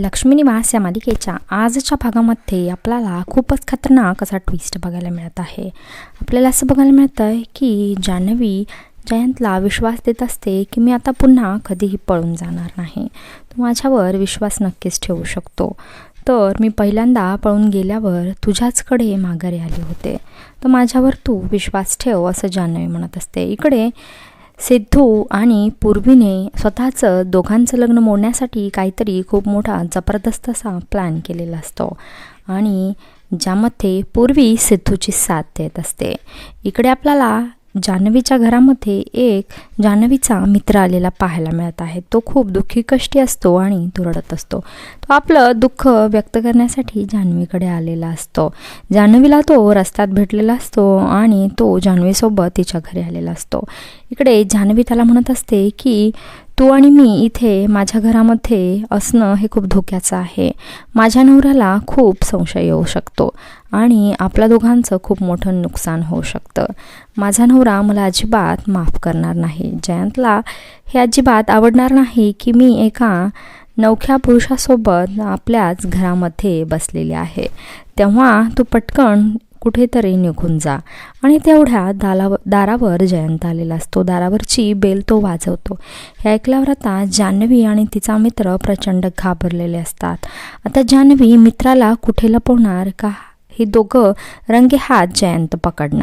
लक्ष्मी निवास या मालिकेच्या आजच्या भागामध्ये आपल्याला खूपच खतरनाक असा ट्विस्ट बघायला मिळत आहे. आपल्याला असं बघायला मिळतं आहे की जान्हवी जयंतला विश्वास देत असते की मी आता पुन्हा कधीही पळून जाणार नाही. तू माझ्यावर विश्वास नक्कीच ठेवू शकतो. तर मी पहिल्यांदा पळून गेल्यावर तुझ्याचकडे माघारी आले होते. तर माझ्यावर तू विश्वास ठेव असं जान्हवी म्हणत असते. इकडे सिद्धू आणि पूर्वीने स्वतःचं दोघांचं लग्न मोडण्यासाठी काहीतरी खूप मोठा जबरदस्त असा प्लॅन केलेला असतो. आणि ज्यामध्ये पूर्वी सिद्धूची साथ देत असते. इकडे आपल्याला जान्हवीच्या घरामध्ये एक जान्हवीचा मित्र आलेला पाहायला मिळत आहे. तो खूप दुःखी कष्टी असतो आणि तो रडत असतो. तो आपलं दुःख व्यक्त करण्यासाठी जान्हवीकडे आलेला असतो. जान्हवीला तो रस्त्यात भेटलेला असतो आणि तो जान्हवीसोबत तिच्या घरी आलेला असतो. इकडे जान्हवी त्याला म्हणत असते की तू आणि मी इथे माझ्या घरामध्ये असणं हे खूप धोक्याचं आहे. माझ्या नवऱ्याला खूप संशय येऊ शकतो आणि आपल्या दोघांचं खूप मोठं नुकसान होऊ शकतं. माझा नवरा मला अजिबात माफ करणार नाही. जयंतला हे अजिबात आवडणार नाही की मी एका नवख्या पुरुषासोबत आपल्याच घरामध्ये बसलेले आहे. तेव्हा तू पटकन कुठेतरी निघून जा. आणि तेवढ्या दालाव दारावर जयंत आलेला असतो. दारावरची बेल तो वाजवतो. हे ऐकल्यावर आता जान्हवी आणि तिचा मित्र प्रचंड घाबरलेले असतात. आता जान्हवी मित्राला कुठे लपवणार? का? हे दोघं रंगे हात जयंत पकडणार.